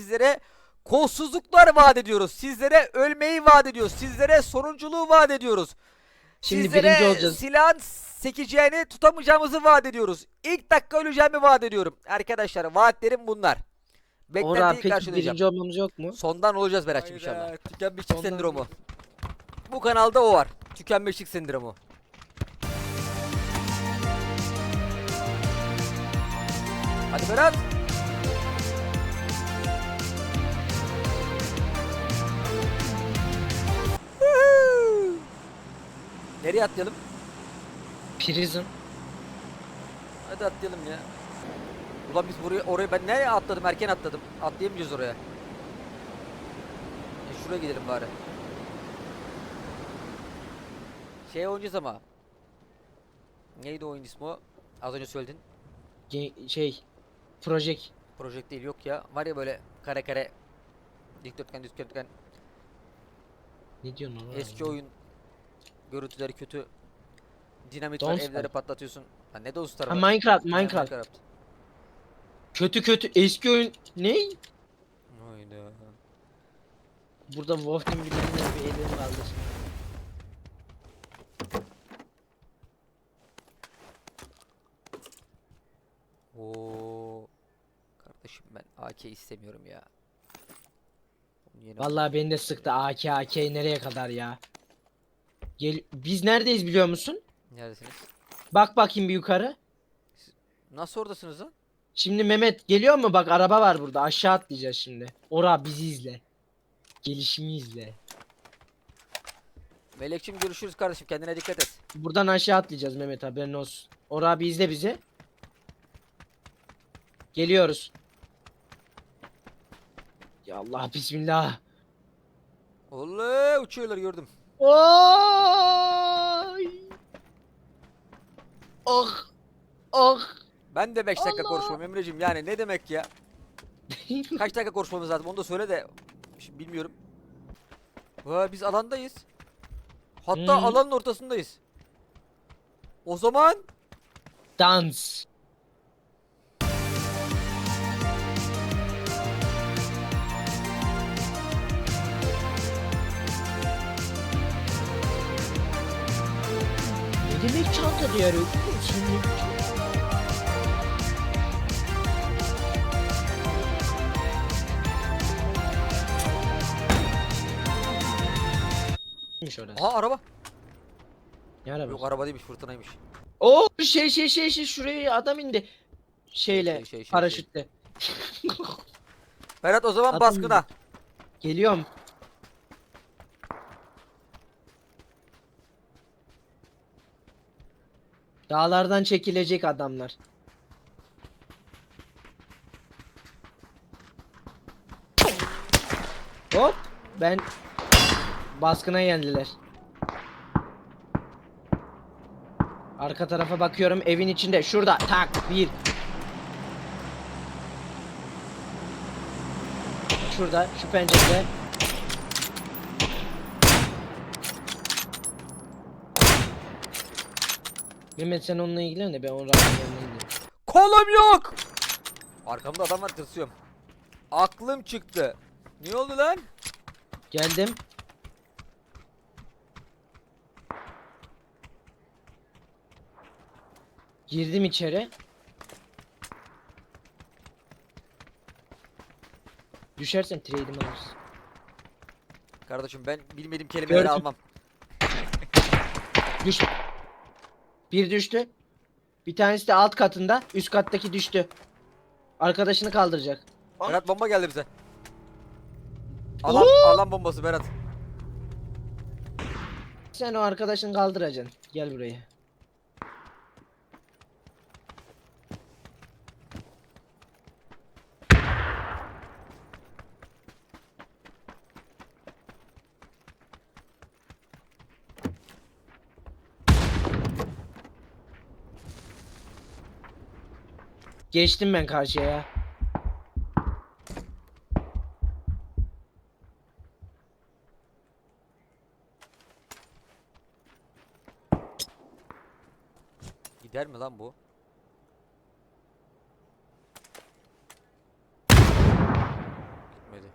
Sizlere kolsuzluklar vaat ediyoruz. Sizlere ölmeyi vaat ediyoruz. Sizlere sonunculuğu vaat ediyoruz. Şimdi Sizlere birinci olacağız. silahın sekeceğini tutamayacağımızı vaat ediyoruz. İlk dakika öleceğimi vaat ediyorum. Arkadaşlar vaatlerim bunlar. Onur Beklentiyi peki karşılayacağım. birinci olmamız yok mu? Sondan olacağız Berat'cığım Hayda, inşallah. Tükenmişlik Sondan sendromu. Bu kanalda o var. Tükenmişlik sendromu. Hadi Berat. Nereye atlayalım? Prison. Hadi atlayalım ya. Ulan biz buraya oraya ben nereye atladım? Erken atladım. Atlayamayacağız oraya. E şuraya gidelim bari. Şey oynayacağız ama. Neydi oyun ismi o? Az önce söyledin. Ge- şey. Project. Project değil yok ya. Var ya böyle kare kare. Dikdörtgen dikdörtgen. Ne diyorsun Onur Eski oyun. Görüntüleri kötü. Dinamit Don't var evleri patlatıyorsun. Ha ne de Star Ha, var. Minecraft, Minecraft. Kötü kötü eski oyun. Ne? Hayda. Burada Wolf Team bildiğinler bir elini kaldır. Oo. Kardeşim ben AK istemiyorum ya. Vallahi beni de sıktı AK AK nereye kadar ya? Gel biz neredeyiz biliyor musun? Neredesiniz? Bak bakayım bir yukarı. Nasıl oradasınız lan? Şimdi Mehmet geliyor mu? Bak araba var burada. Aşağı atlayacağız şimdi. Ora bizi izle. Gelişimi izle. Melekçim görüşürüz kardeşim kendine dikkat et. Buradan aşağı atlayacağız Mehmet haberin olsun. Ora abi izle bizi. Geliyoruz. Ya Allah bismillah. Oley uçuyorlar gördüm. Oy! Ah! Ah! Ben de 5 dakika Allah! konuşmam Emre'cim yani ne demek ya? Kaç dakika konuşmamız lazım onu da söyle de Şimdi bilmiyorum. Vay biz alandayız. Hatta Hmm. alanın ortasındayız. O zaman Dans. Demek çanta diyor öyle? Şimdi orası? aha araba. Ne arabası? Yok araba değilmiş fırtınaymış. Oo şey şey şey şey şuraya adam indi. Şeyle Şey, şey, şey, paraşütle. Berat o zaman Adam baskına. Geliyorum. Dağlardan çekilecek adamlar. Hop ben baskına geldiler. Arka tarafa bakıyorum evin içinde şurada tak bir Şurada şu pencerede Mehmet sen onunla ilgilen de ben onun gideyim. Kolum yok. Arkamda adam var tırsıyorum. Aklım çıktı. Ne oldu lan? Geldim. Girdim içeri. Düşersen trade'imi alırsın. Kardeşim ben bilmediğim kelimeleri Gördüm. almam. Düş. Bir düştü. Bir tanesi de alt katında. Üst kattaki düştü. Arkadaşını kaldıracak. Berat bomba geldi bize. Alan, alan bombası Berat. Sen o arkadaşını kaldıracaksın. Gel buraya. Geçtim ben karşıya. Gider mi lan bu? Gitmedi.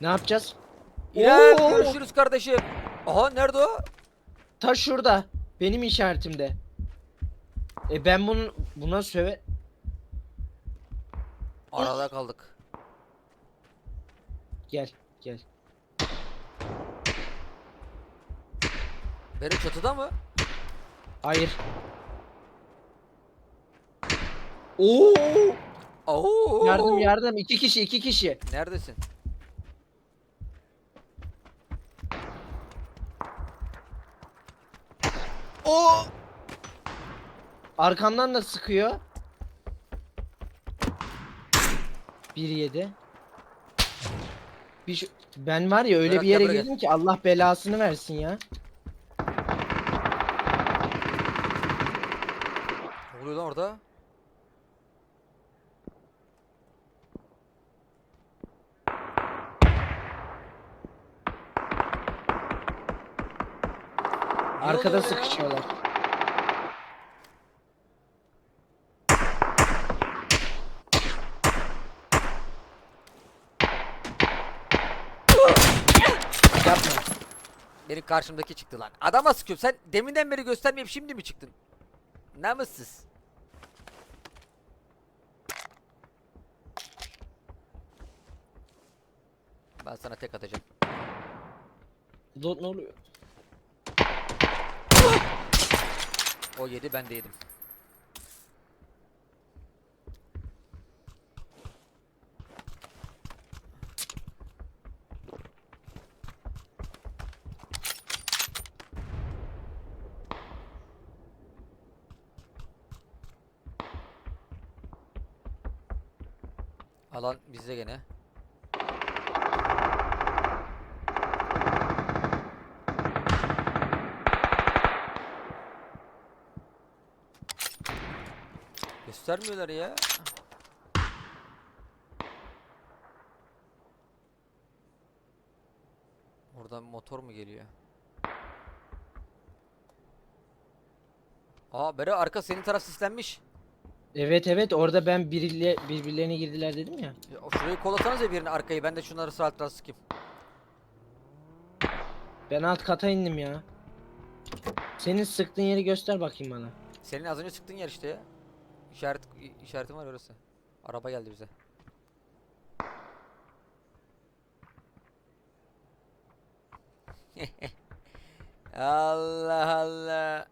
Ne yapacağız? İrem Oo! görüşürüz kardeşim. Aha nerede o? Ta şurada. Benim işaretimde. E ben bunu buna söve... Arada kaldık. Gel gel. Benim çatıda mı? Hayır. Oo! Oo. Yardım yardım. iki kişi iki kişi. Neredesin? O Arkamdan da sıkıyor. 1-7. Bir şu- ben var ya öyle Berat, bir gel yere buraya gel. girdim ki Allah belasını versin ya. Ne oluyor lan orada? Arkada sıkışıyorlar. Yapma. Benim karşımdaki çıktı lan. Adama sıkıyorum. Sen deminden beri göstermeyip şimdi mi çıktın? Namussuz. Ben sana tek atacağım. Lan ne oluyor? O yedi ben de yedim. Alan bizde gene. Göstermiyorlar ya. Oradan motor mu geliyor? Aa Bera arka senin taraf sislenmiş. Evet evet orada ben biriyle birbirlerine girdiler dedim ya. Ya, şurayı kolasanıza birini arkayı ben de şunları sağ alttan sıkayım. Ben alt kata indim ya. Senin sıktığın yeri göster bakayım bana. Senin az önce çıktığın yer işte ya. İşaret işaretin var orası. Araba geldi bize. Allah Allah.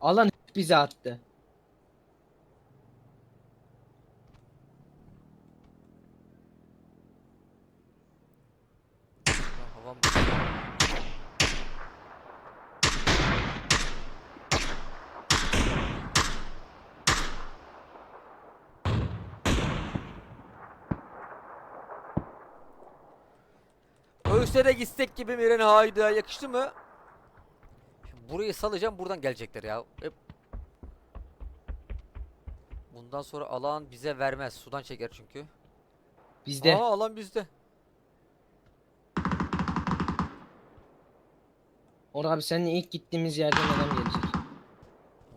Alan bize attı. Lan havam. De gitsek gibi Miren hayda yakıştı mı? Şimdi burayı salacağım buradan gelecekler ya. Hep Bundan sonra alan bize vermez. Sudan çeker çünkü. Bizde. Aa alan bizde. Orhan abi seninle ilk gittiğimiz yerden adam gelecek.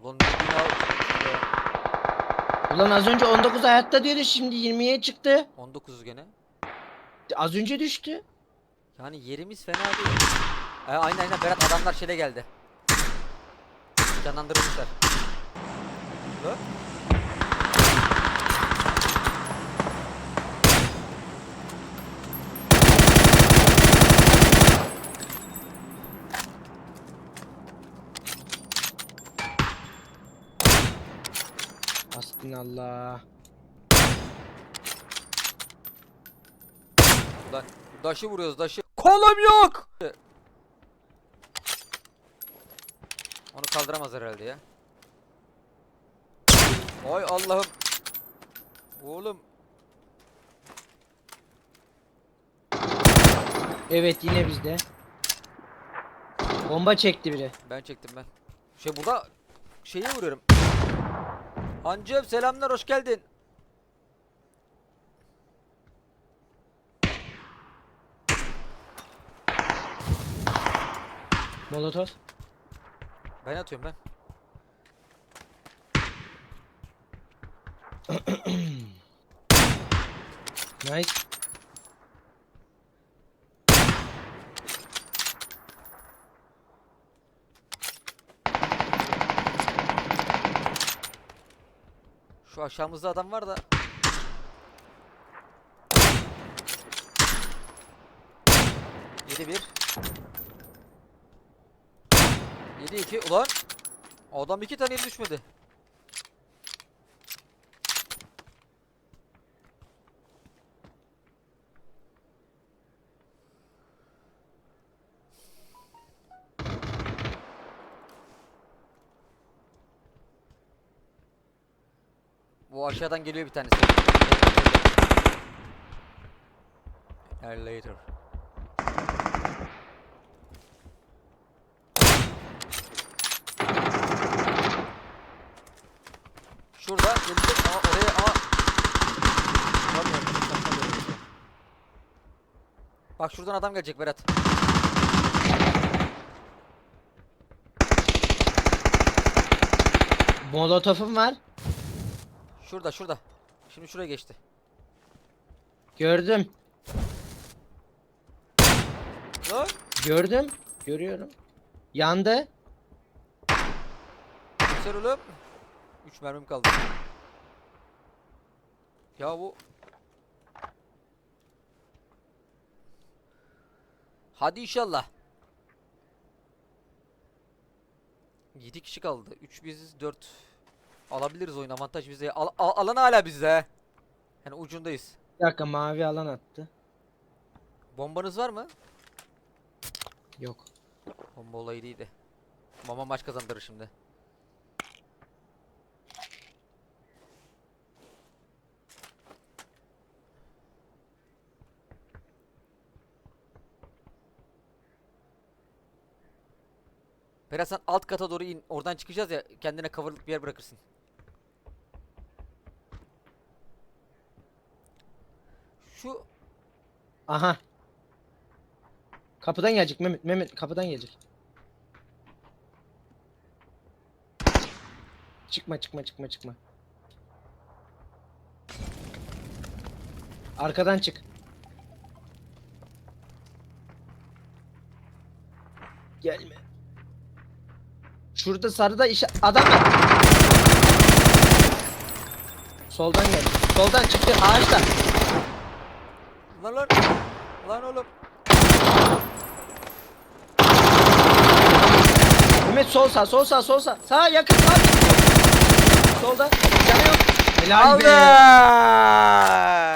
Ulan ne bina. Ulan az önce 19 hayatta diyordu şimdi 20'ye çıktı. 19 gene. Az önce düştü. Yani yerimiz fena değil. E, aynen aynen Berat adamlar şeyde geldi. Canlandırılmışlar. Bak. Hasbinallah. Ulan daşı vuruyoruz daşı. Kolum yok. Onu kaldıramaz herhalde ya. Ay Allah'ım. Oğlum Evet yine bizde. Bomba çekti biri. ben çektim ben. Şey burada şeyi vuruyorum. Hancım selamlar hoş geldin. Molotov. Ben atıyorum ben. nice. Şu aşağımızda adam var da. Yedi bir. Yedi iki. Ulan. Adam iki tane düşmedi. Bu aşağıdan geliyor bir tanesi. Later. Şurada gelecek ama oraya ama Vuramıyorum. Bak şuradan adam gelecek Berat. Molotofum var. Şurada şurada. Şimdi şuraya geçti. Gördüm. Lan. Gördüm. Görüyorum. Yandı. Güzel oğlum. 3 mermim kaldı. Ya bu Hadi inşallah. 7 kişi kaldı. 3 biziz 4. Alabiliriz oyun avantaj bize. Al, al- alan hala bizde. Yani ucundayız. Bir dakika mavi alan attı. Bombanız var mı? Yok. Bomba olayı iyiydi. Mama maç kazandırır şimdi. Berat sen alt kata doğru in. Oradan çıkacağız ya kendine coverlık bir yer bırakırsın. Şu Aha. Kapıdan gelecek Mehmet. Mehmet kapıdan gelecek. Çıkma çıkma çıkma çıkma. Arkadan çık. Şurada sarıda işe adam var. Soldan gel. Soldan çıktı ağaçta. lan lan lan oğlum. Mehmet sol sağ sol sağ sol sağ. Sağ yakın sağ. Solda. Canı yok. Helal Aldı. be.